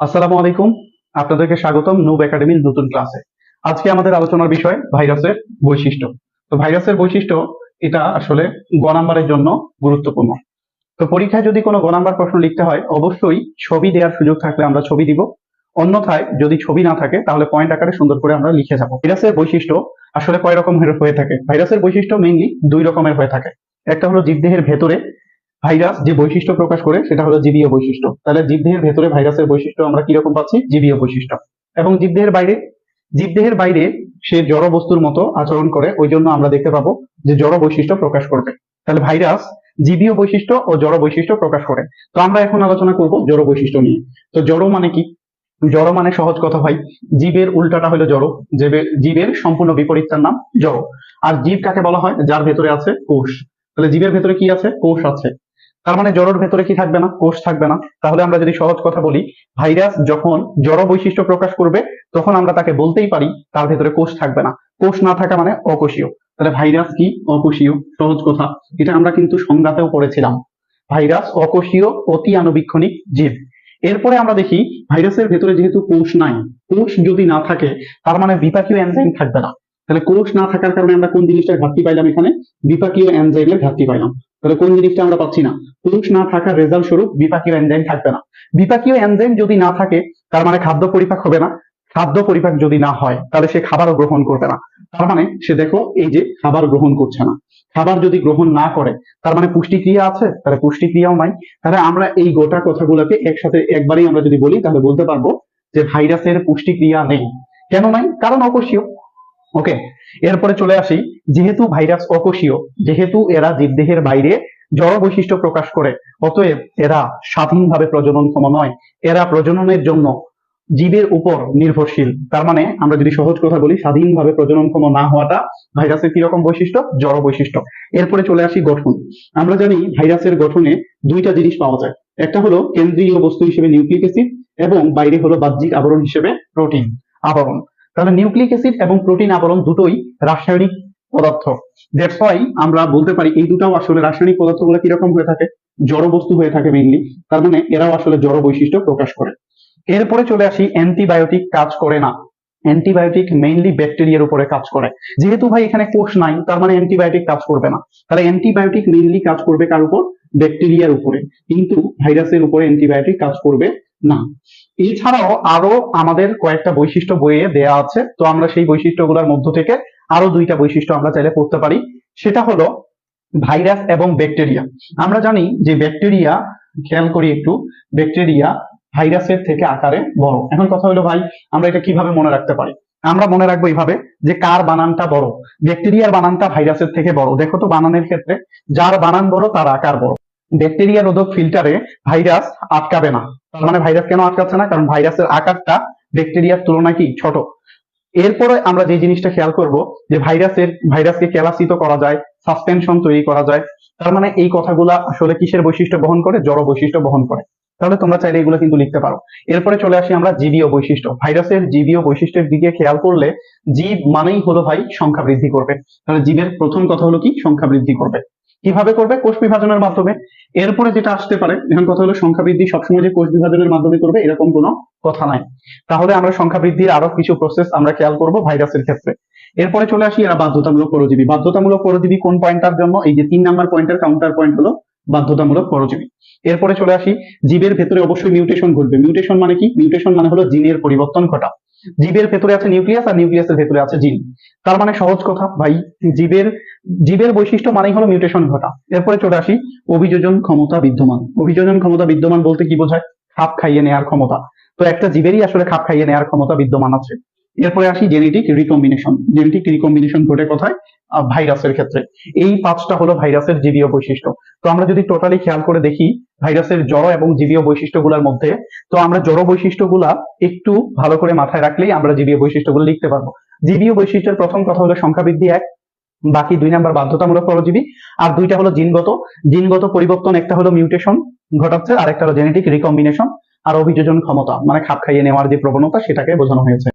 আসসালামু আলাইকুম। আপনাদেরকে স্বাগতম নুব একাডেমির নতুন ক্লাসে। আজকে আমাদের আলোচনার বিষয় ভাইরাসের বৈশিষ্ট্য। তো ভাইরাসের বৈশিষ্ট্য এটা আসলে গ নাম্বারের জন্য গুরুত্বপূর্ণ। তো পরীক্ষায় যদি কোনো গ নাম্বার প্রশ্ন লিখতে হয়, অবশ্যই ছবি দেওয়ার সুযোগ থাকলে আমরা ছবি দিব। অন্যথায় যদি ছবি না থাকে, তাহলে পয়েন্ট আকারে সুন্দর করে আমরা লিখে যাব। ভাইরাসের বৈশিষ্ট্য আসলে কয় রকম হয়ে থাকে? ভাইরাসের বৈশিষ্ট্য মেইনলি দুই রকমের হয়ে থাকে। একটা হলো জীবদেহের ভেতরে ভাইরাস যে বৈশিষ্ট্য প্রকাশ করে, সেটা হলো জীবীয় বৈশিষ্ট্য। তাহলে জীবদেহের ভেতরে ভাইরাসের বৈশিষ্ট্য আমরা কীরকম পাচ্ছি? জীবীয় বৈশিষ্ট্য। এবং জীবদেহের বাইরে জীবদেহের বাইরে সে জড় বস্তুর মতো আচরণ করে, ওই জন্য আমরা দেখতে পাবো যে জড় বৈশিষ্ট্য প্রকাশ করবে। তাহলে ভাইরাস জীবীয় বৈশিষ্ট্য ও জড় বৈশিষ্ট্য প্রকাশ করে। তো আমরা এখন আলোচনা করব জড় বৈশিষ্ট্য নিয়ে। তো জড় মানে কি? জড় মানে সহজ কথা ভাই, জীবের উল্টাটা হলো জড় জীবের জীবের সম্পূর্ণ বিপরীতটার নাম জড়। আর জীব কাকে বলা হয়? যার ভেতরে আছে কোষ। তাহলে জীবের ভেতরে কি আছে? কোষ আছে। তার মানে জড়োর ভেতরে কি থাকবে না? কোষ থাকবে না। তাহলে আমরা যদি সহজ কথা বলি, ভাইরাস যখন জড় বৈশিষ্ট্য প্রকাশ করবে, তখন আমরা তাকে বলতেই পারি তার ভেতরে কোষ থাকবে না। কোষ না থাকা মানে অকোষীয়। তাহলে ভাইরাস কি? অকোষীয়। সহজ কথা। এটা আমরা কিন্তু সংজ্ঞাতেও পড়েছিলাম। ভাইরাস অকোষীয় অতি আনুবীক্ষণিক জীব। এরপরে আমরা দেখি, ভাইরাসের ভেতরে যেহেতু কোষ নাই, কোষ যদি না থাকে, তার মানে বিপাকীয় এনজাইম থাকবে না। তাহলে কোষ না থাকার কারণে আমরা কোন জিনিসটার ঘাটতি পাইলাম এখানে? বিপাকীয় এনজাইমের ঘাটতি পাইলাম। তাহলে কোন জিনিসটা আমরা পাচ্ছি না? কোষ না থাকার রেজাল্ট স্বরূপ বিপাকীয় এনজাইম থাকবে না। বিপাকীয় এনজাইম যদি না থাকে, তার মানে খাদ্য পরিপাক হবে না। খাদ্য পরিপাক যদি না হয়, তাহলে সে খাবারও গ্রহণ করবে না। তার মানে সে দেখো, এই যে খাবার গ্রহণ করছে না। খাবার যদি গ্রহণ না করে, তার মানে পুষ্টিক্রিয়া আছে, তাহলে পুষ্টিক্রিয়াও নাই। তাহলে আমরা এই গোটা কথাগুলোকে একসাথে একবারেই আমরা যদি বলি, তাহলে বলতে পারব যে ভাইরাসের পুষ্টিক্রিয়া নেই। কেন নাই? কারণ অকোষীয় ওকে এরপরে চলে আসি, যেহেতু ভাইরাস অকোষীয়, যেহেতু এরা জীবদেহের বাইরে জড় বৈশিষ্ট্য প্রকাশ করে, অতএব এরা স্বাধীনভাবে প্রজননক্ষম নয়। এরা প্রজননের জন্য জীবের উপর নির্ভরশীল। তার মানে আমরা যদি সহজ কথা বলি, স্বাধীনভাবে প্রজননক্ষম না হওয়াটা ভাইরাসের কি রকম বৈশিষ্ট্য? জড় বৈশিষ্ট্য। এরপরে চলে আসি গঠন। আমরা জানি ভাইরাসের গঠনে দুইটা জিনিস পাওয়া যায়। একটা হলো কেন্দ্রীয় বস্তু হিসেবে নিউক্লিক অ্যাসিড এবং বাইরে হলো বাহ্যিক আবরণ হিসেবে প্রোটিন আবরণ। তাহলে নিউক্লিক অ্যাসিড এবং প্রোটিন আবরণ দুটোই রাসায়নিক পদার্থ। ওয়াই আমরা বলতে পারি এই দুটাও আসলে রাসায়নিক পদার্থগুলো কীরকম হয়ে থাকে? জড় বস্তু হয়ে থাকে মেইনলি তার মানে এরাও আসলে জড় বৈশিষ্ট্য প্রকাশ করে। এরপরে চলে আসি অ্যান্টিবায়োটিক কাজ করে না। অ্যান্টিবায়োটিক মেইনলি ব্যাকটেরিয়ার উপরে কাজ করে। যেহেতু ভাই এখানে কোষ নাই, তার মানে অ্যান্টিবায়োটিক কাজ করবে না। তাহলে অ্যান্টিবায়োটিক মেইনলি কাজ করবে কার উপর? ব্যাকটেরিয়ার উপরে। কিন্তু ভাইরাসের উপরে অ্যান্টিবায়োটিক কাজ করবে না। এছাড়াও আরও আমাদের কয়েকটা বৈশিষ্ট্য বইয়ে দেয়া আছে, তো আমরা সেই বৈশিষ্ট্যগুলোর মধ্য থেকে আরও দুইটা বৈশিষ্ট্য আমরা চাইলে পড়তে পারি। সেটা হলো ভাইরাস এবং ব্যাকটেরিয়া। আমরা জানি যে ব্যাকটেরিয়া, খেয়াল করি একটু, ব্যাকটেরিয়া ভাইরাসের থেকে আকারে বড়। এখন কথা হলো, ভাই, আমরা এটা কীভাবে মনে রাখতে পারি? আমরা মনে রাখব এইভাবে যে কার বানানটা বড়? ব্যাকটেরিয়ার বানানটা ভাইরাসের থেকে বড়। দেখো তো বানানের ক্ষেত্রে, যার বানান বড়, তার আকার বড়। ব্যাকটেরিয়া রোধক ফিল্টারে ভাইরাস আটকাবে না। তার মানে ভাইরাস কেন আটকাচ্ছে না? কারণ ভাইরাসের আকারটা ব্যাকটেরিয়ার তুলনায় কি ছোট? এরপরে আমরা যে জিনিসটা খেয়াল করব যে ভাইরাসের ভাইরাসকে ক্যালাসিত করা যায় সাসপেনশন তৈরি করা যায় তার মানে এই কথাগুলা আসলে কিসের বৈশিষ্ট্য বহন করে? জড় বৈশিষ্ট্য বহন করে। তাহলে তোমরা চাইলে এগুলো কিন্তু লিখতে পারো। এরপরে চলে আসি আমরা জীবীয় বৈশিষ্ট্য। ভাইরাসের জীবীয় বৈশিষ্ট্যের দিকে খেয়াল করলে জীব মানেই হলো ভাই সংখ্যা বৃদ্ধি করবে। তাহলে জীবের প্রথম কথা হলো কি? সংখ্যা বৃদ্ধি করবে। কীভাবে করবে? কোষ বিভাজনের মাধ্যমে। এরপরে যেটা আসতে পারে, এখন কথা হলো সংখ্যা বৃদ্ধি, সবসময় যে কোষ বিভাজনের মাধ্যমে করবে, এরকম কোনো কথা নাই। তাহলে আমরা সংখ্যা বৃদ্ধির আরও কিছু প্রসেস আমরা খেয়াল করব ভাইরাসের ক্ষেত্রে। এরপরে চলে আসি এরা বাধ্যতামূলক পরজীবী। বাধ্যতামূলক পরজীবী কোন পয়েন্টটার জন্য? এই যে তিন নাম্বার পয়েন্টের কাউন্টার পয়েন্ট হলো বাধ্যতামূলক পরজীবী। এরপরে চলে আসি, জীবের ভেতরে অবশ্যই মিউটেশন ঘটবে। মিউটেশন মানে কি? মিউটেশন মানে হলো জিনের পরিবর্তন ঘটা। জীবের ভেতরে আছে নিউক্লিয়াস আর নিউক্লিয়াসের ভেতরে আছে জিন। তার মানে সহজ কথা, ভাই, জীবের জীবের বৈশিষ্ট্য মানেই হলো মিউটেশন ঘটা। এরপরে চলে আসি, অভিযোজন ক্ষমতা বিদ্যমান। অভিযোজন ক্ষমতা বিদ্যমান বলতে কি বোঝায়? খাপ খাইয়ে নেওয়ার ক্ষমতা। তো একটা জীবেরই আসলে খাপ খাইয়ে নেওয়ার ক্ষমতা বিদ্যমান আছে। এরপরে আসি জেনেটিক রিকম্বিনেশন জেনেটিক রিকম্বিনেশন ঘটে কোথায় ভাইরাসের ক্ষেত্রে। এই পাঁচটা হলো ভাইরাসের জীবীয় বৈশিষ্ট্য। তো আমরা যদি টোটালি খেয়াল করে দেখি ভাইরাসের জড় এবং জীবীয় বৈশিষ্ট্যগুলোর মধ্যে, তো আমরা জড় বৈশিষ্ট্যগুলা একটু ভালো করে মাথায় রাখলেই আমরা জীবীয় বৈশিষ্ট্যগুলো লিখতে পারব। জীবীয় বৈশিষ্ট্যের প্রথম কথা হলো সংখ্যা বৃদ্ধি এক, বাকি দুই নাম্বার বাধ্যতামূলক পরজীবী, আর দুইটা হলো জিনগত। জিনগত পরিবর্তন, একটা হলো মিউটেশন ঘটাচ্ছে আর একটা হলো জেনেটিক রিকম্বিনেশন আর অভিযোজন ক্ষমতা মানে খাপ খাইয়ে নেওয়ার যে প্রবণতা, সেটাকে বোঝানো হয়েছে।